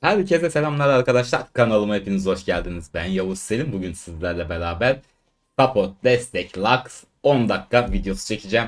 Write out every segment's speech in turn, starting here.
Herkese selamlar arkadaşlar. Kanalıma hepiniz hoş geldiniz. Ben Yavuz Selim. Bugün sizlerle beraber support, destek, lux 10 dakika videosu çekeceğim.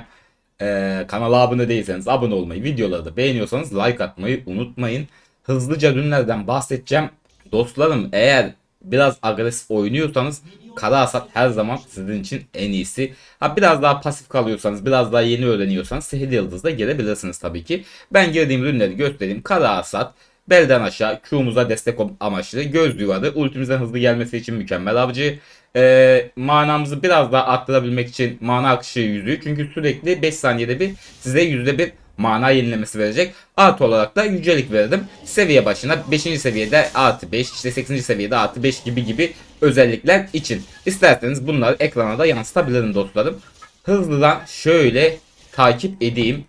Ee, kanala abone değilseniz abone olmayı, videoları da beğeniyorsanız like atmayı unutmayın. Hızlıca ürünlerden bahsedeceğim. Dostlarım eğer biraz agresif oynuyorsanız kara hasat her zaman sizin için en iyisi. Ha biraz daha pasif kalıyorsanız, biraz daha yeni öğreniyorsanız sihirli yıldızda gelebilirsiniz tabii ki. Ben girdiğim ürünleri göstereyim. Kara hasat, belden aşağı Q'muza destek amaçlı göz duvarı ultimizden hızlı gelmesi için mükemmel avcı. Ee, manamızı biraz daha arttırabilmek için mana akışı yüzüğü çünkü sürekli 5 saniyede bir size %1 mana yenilemesi verecek. Artı olarak da yücelik verdim. Seviye başına 5. seviyede artı 5 işte 8. seviyede artı 5 gibi gibi özellikler için. İsterseniz bunları ekrana da yansıtabilirim dostlarım. Hızlıdan şöyle takip edeyim.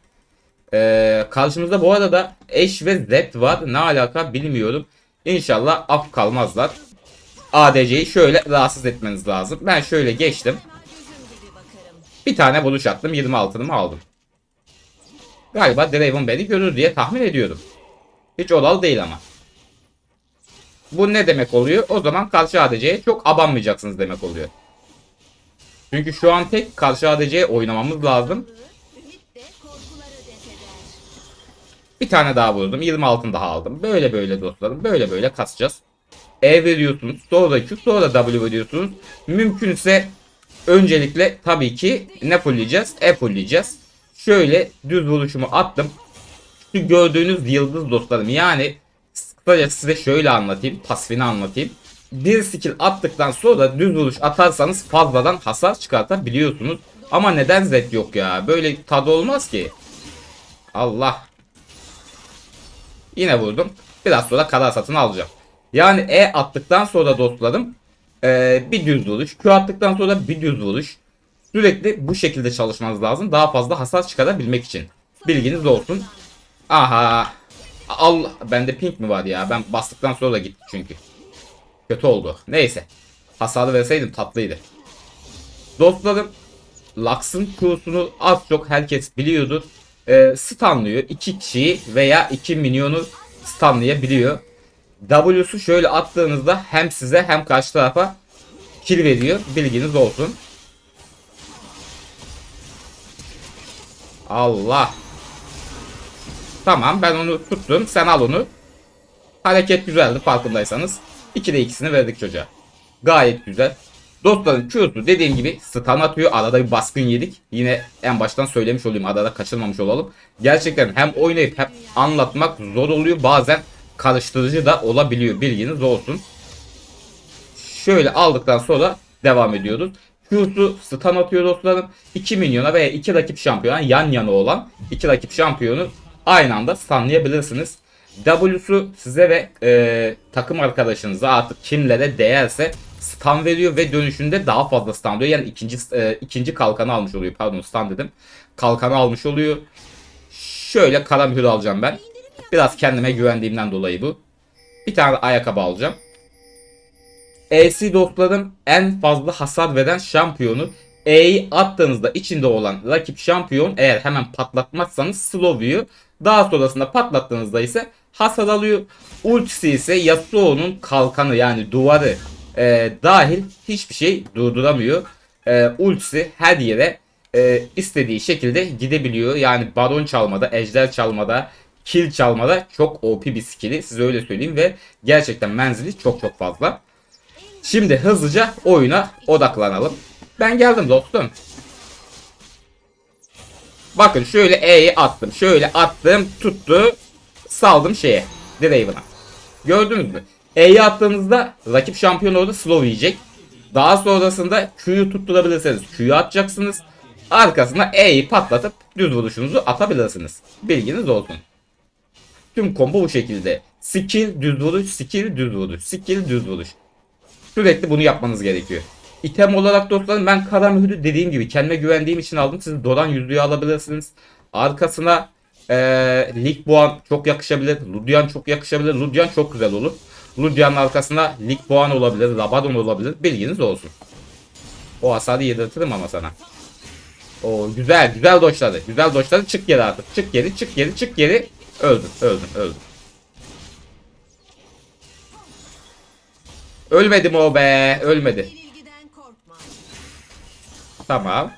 Ee, karşımızda bu arada Eş ve Z var. Ne alaka bilmiyorum. İnşallah af kalmazlar. ADC'yi şöyle rahatsız etmeniz lazım. Ben şöyle geçtim. Bir tane buluş attım. 20 altınımı aldım. Galiba Draven beni görür diye tahmin ediyorum. Hiç olal değil ama. Bu ne demek oluyor? O zaman karşı ADC'ye çok abanmayacaksınız demek oluyor. Çünkü şu an tek karşı ADC'ye oynamamız lazım. Bir tane daha vurdum. 20 altın daha aldım. Böyle böyle dostlarım. Böyle böyle kasacağız. E veriyorsunuz. Sonra Q sonra W veriyorsunuz. Mümkünse öncelikle tabii ki ne fullleyeceğiz? E fullleyeceğiz. Şöyle düz vuruşumu attım. Şu gördüğünüz yıldız dostlarım. Yani kısaca size şöyle anlatayım. Pasifini anlatayım. Bir skill attıktan sonra düz vuruş atarsanız fazladan hasar çıkartabiliyorsunuz. Ama neden Z yok ya? Böyle tadı olmaz ki. Allah. Yine vurdum. Biraz sonra kara satın alacağım. Yani E attıktan sonra dostlarım eee, bir düz vuruş. Q attıktan sonra bir düz vuruş. Sürekli bu şekilde çalışmanız lazım. Daha fazla hasar çıkarabilmek için. Bilginiz olsun. Aha. Allah. Bende pink mi var ya? Ben bastıktan sonra da gitti çünkü. Kötü oldu. Neyse. Hasarı verseydim tatlıydı. Dostlarım Lux'ın Q'sunu az çok herkes biliyordur. Ee, stunlıyor. 2 kişiyi veya 2 minyonu stunlayabiliyor. W'su şöyle attığınızda hem size hem karşı tarafa kill veriyor. Bilginiz olsun. Allah. Tamam ben onu tuttum. Sen al onu. Hareket güzeldi farkındaysanız. 2'de ikisini verdik çocuğa. Gayet güzel. Dostların Q'su dediğim gibi stun atıyor. Arada bir baskın yedik. Yine en baştan söylemiş olayım. Arada kaçırmamış olalım. Gerçekten hem oynayıp hem anlatmak zor oluyor. Bazen karıştırıcı da olabiliyor. Bilginiz olsun. Şöyle aldıktan sonra devam ediyoruz. Q'su stun atıyor dostlarım. 2 milyona veya 2 rakip şampiyona yan yana olan 2 rakip şampiyonu aynı anda stunlayabilirsiniz. W'su size ve e, takım arkadaşınıza artık kimlere değerse stun veriyor ve dönüşünde daha fazla stun veriyor. Yani ikinci e, ikinci kalkanı almış oluyor. Pardon stun dedim. Kalkanı almış oluyor. Şöyle kara mühür alacağım ben. Biraz kendime güvendiğimden dolayı bu. Bir tane ayakkabı alacağım. EC dostlarım en fazla hasar veren şampiyonu. E'yi attığınızda içinde olan rakip şampiyon eğer hemen patlatmazsanız slow yiyor. Daha sonrasında patlattığınızda ise hasar alıyor. Ultisi ise Yasuo'nun kalkanı yani duvarı e, dahil hiçbir şey durduramıyor. E, ultisi her yere e, istediği şekilde gidebiliyor. Yani baron çalmada, ejder çalmada, kill çalmada çok OP bir skill'i size öyle söyleyeyim ve gerçekten menzili çok çok fazla. Şimdi hızlıca oyuna odaklanalım. Ben geldim dostum. Bakın şöyle E'yi attım. Şöyle attım. Tuttu. Saldım şeye. Draven'a. Gördünüz mü? E'yi attığınızda rakip şampiyon orada slow yiyecek. Daha sonrasında Q'yu tutturabilirseniz Q'yu atacaksınız. Arkasına E'yi patlatıp düz vuruşunuzu atabilirsiniz. Bilginiz olsun. Tüm combo bu şekilde. Skill düz vuruş, skill düz vuruş, skill düz vuruş. Sürekli bunu yapmanız gerekiyor. İtem olarak dostlarım ben kara mührü dediğim gibi kendime güvendiğim için aldım. Siz Doran yüzüğü alabilirsiniz. Arkasına ee, Lig Boğan çok yakışabilir. Ludian çok yakışabilir. Ludian çok güzel olur. Ludian'ın arkasına Lig Boğan olabilir. Rabadon olabilir. Bilginiz olsun. O hasarı yedirtirim ama sana. Oo güzel güzel doşladı. Güzel doşladı. Çık geri artık. Çık geri çık geri çık geri. Öldüm öldüm öldüm. Ölmedi mi o be? Ölmedi. Tamam.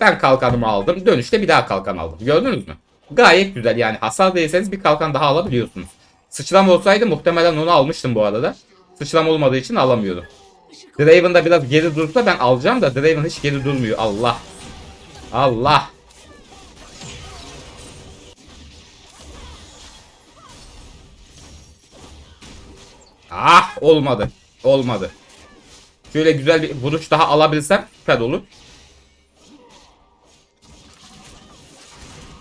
Ben kalkanımı aldım. Dönüşte bir daha kalkan aldım. Gördünüz mü? Gayet güzel yani hasar değilseniz bir kalkan daha alabiliyorsunuz. Sıçram olsaydı muhtemelen onu almıştım bu arada. Sıçram olmadığı için alamıyordum. Draven da biraz geri dursa ben alacağım da Draven hiç geri durmuyor. Allah. Allah. Olmadı. Olmadı. Şöyle güzel bir vuruş daha alabilsem süper olur.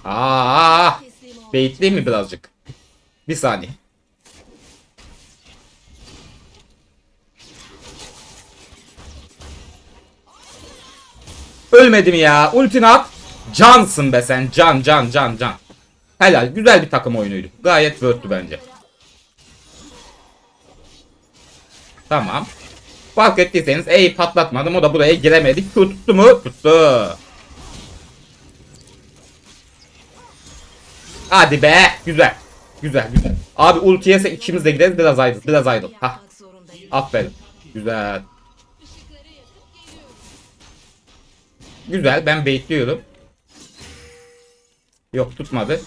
Ol. Beyitleyeyim mi birazcık? Bir saniye. Ölmedim ya. Ultini at. Cansın be sen. Can can can can. Helal. Güzel bir takım oyunuydu. Gayet worth'tü bence. Tamam. Fark ettiyseniz ey patlatmadım o da buraya giremedik. Tuttu mu? Tuttu. Hadi be. Güzel. Güzel güzel. Abi ultiye ikimiz de gideriz biraz aydın. Biraz aydın. Hah. Aferin. Güzel. Güzel. Ben bekliyorum. Yok tutmadı.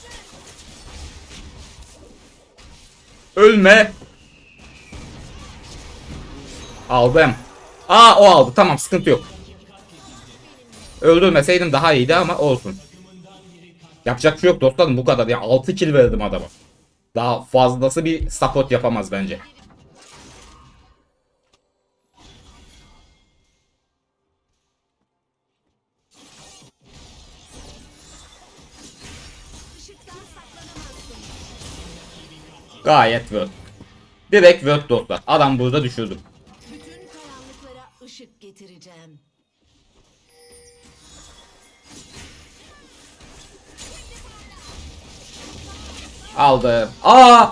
Ölme. Aldım. Aa o aldı. Tamam sıkıntı yok. Öldürmeseydim daha iyiydi ama olsun. Yapacak bir şey yok dostlarım bu kadar. Ya 6 kill verdim adama. Daha fazlası bir support yapamaz bence. Gayet worth. Direkt worth dostlar. Adam burada düşürdüm. Aldım. Aa!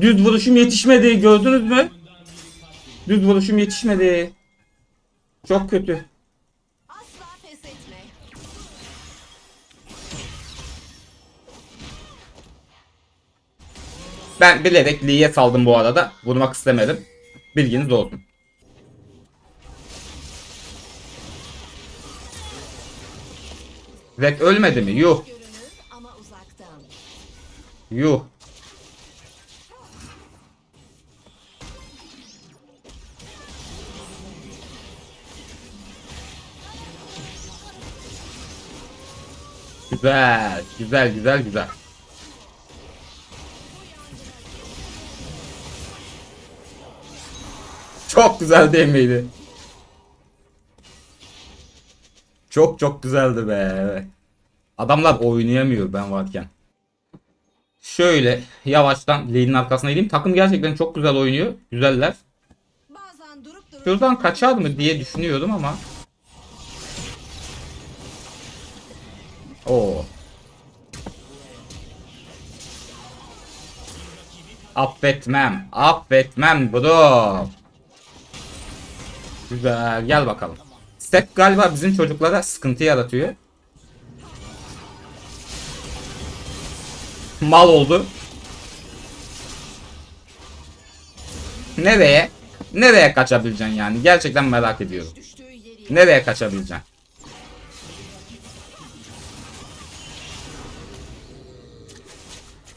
Düz vuruşum yetişmedi. Gördünüz mü? Düz vuruşum yetişmedi. Çok kötü. Ben bilerek Lee'ye saldım bu arada. Vurmak istemedim. Bilginiz olsun. Red ölmedi mi? Yuh. Yuh. Güzel, güzel, güzel, güzel. Çok güzel değil miydi? Çok çok güzeldi be. Adamlar oynayamıyor ben varken. Şöyle yavaştan lane'in arkasına gideyim. Takım gerçekten çok güzel oynuyor. Güzeller. Şuradan kaçar mı diye düşünüyordum ama. Oo. Affetmem. Affetmem bro. Güzel. Gel bakalım. Step galiba bizim çocuklara sıkıntı yaratıyor. Mal oldu. Nereye? Nereye kaçabileceksin yani? Gerçekten merak ediyorum. Nereye kaçabileceksin?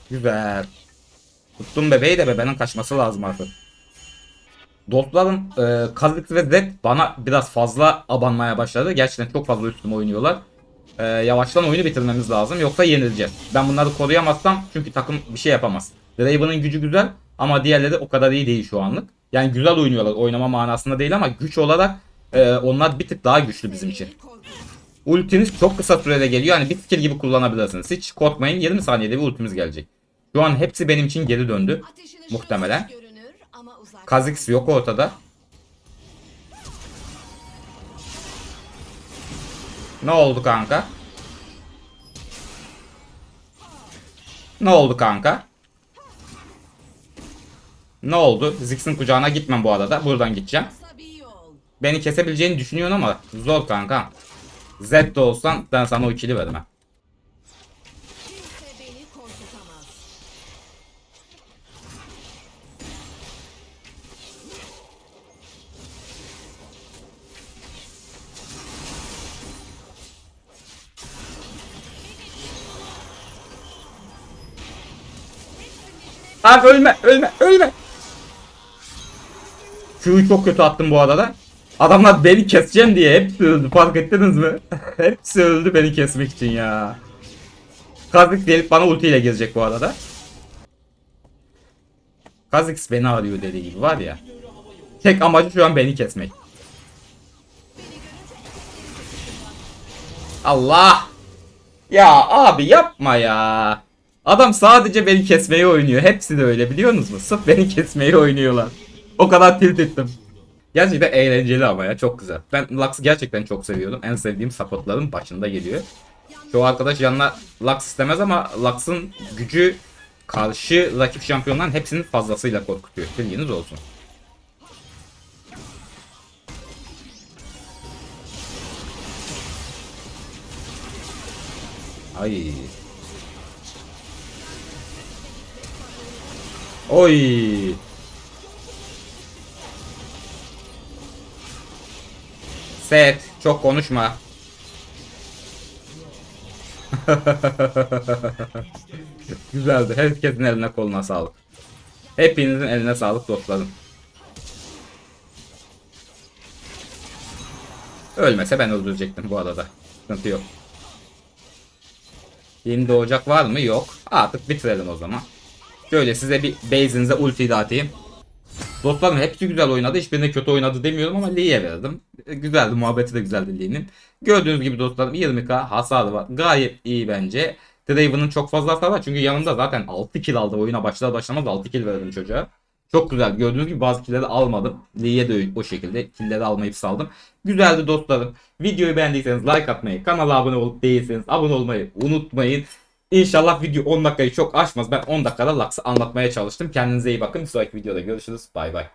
Güzel. Tuttum bebeği de bebeğin kaçması lazım artık. Dostlarım e, Kha'Zix ve Zed bana biraz fazla abanmaya başladı. Gerçekten çok fazla üstüme oynuyorlar. E, yavaştan oyunu bitirmemiz lazım yoksa yenileceğiz. Ben bunları koruyamazsam çünkü takım bir şey yapamaz. Draven'ın gücü güzel ama diğerleri o kadar iyi değil şu anlık. Yani güzel oynuyorlar oynama manasında değil ama güç olarak e, onlar bir tık daha güçlü bizim için. Ultiniz çok kısa sürede geliyor. Yani bir skill gibi kullanabilirsiniz. Hiç korkmayın 20 saniyede bir ultimiz gelecek. Şu an hepsi benim için geri döndü. Muhtemelen. Kha'Zix yok ortada. Ne oldu kanka? Ne oldu kanka? Ne oldu? Ziggs'in kucağına gitmem bu arada. Buradan gideceğim. Beni kesebileceğini düşünüyorsun ama zor kanka. Z de olsan ben sana o ikili vermem. Abi ölme ölme ölme. Q'yu çok kötü attım bu arada. Adamlar beni keseceğim diye hepsi öldü fark ettiniz mi? hepsi öldü beni kesmek için ya. Kha'Zix gelip bana ultiyle gelecek bu arada. Kha'Zix beni arıyor dediği gibi var ya. Tek amacı şu an beni kesmek. Allah! Ya abi yapma ya. Adam sadece beni kesmeyi oynuyor. Hepsi de öyle biliyor musunuz? Sırf beni kesmeyi oynuyorlar. O kadar tilt ettim. Gerçekten eğlenceli ama ya çok güzel. Ben Lux'ı gerçekten çok seviyorum. En sevdiğim supportların başında geliyor. Çoğu arkadaş yanına Lux istemez ama Lux'ın gücü karşı rakip şampiyonların hepsinin fazlasıyla korkutuyor. Bilginiz olsun. Ay. Oy. Set, çok konuşma. Güzeldi. Herkesin eline koluna sağlık. Hepinizin eline sağlık dostlarım. Ölmese ben öldürecektim bu arada. Sıkıntı yok. Yeni doğacak var mı? Yok. Artık bitirelim o zaman. Şöyle size bir base'inize ulti de atayım. Dostlarım hepsi güzel oynadı. Hiçbirine kötü oynadı demiyorum ama Lee'ye verdim. E, Güzeldi. Muhabbeti de güzeldi Lee'nin. Gördüğünüz gibi dostlarım 20k hasarı var. Gayet iyi bence. Draven'ın çok fazla hasarı var. Çünkü yanında zaten 6 kill aldı. Oyuna başlar başlamaz 6 kill verdim çocuğa. Çok güzel. Gördüğünüz gibi bazı killleri almadım. Lee'ye de o şekilde killleri almayıp saldım. Güzeldi dostlarım. Videoyu beğendiyseniz like atmayı, kanala abone olup değilseniz abone olmayı unutmayın. İnşallah video 10 dakikayı çok aşmaz. Ben 10 dakikada Lux'ı anlatmaya çalıştım. Kendinize iyi bakın. Bir sonraki videoda görüşürüz. Bay bay.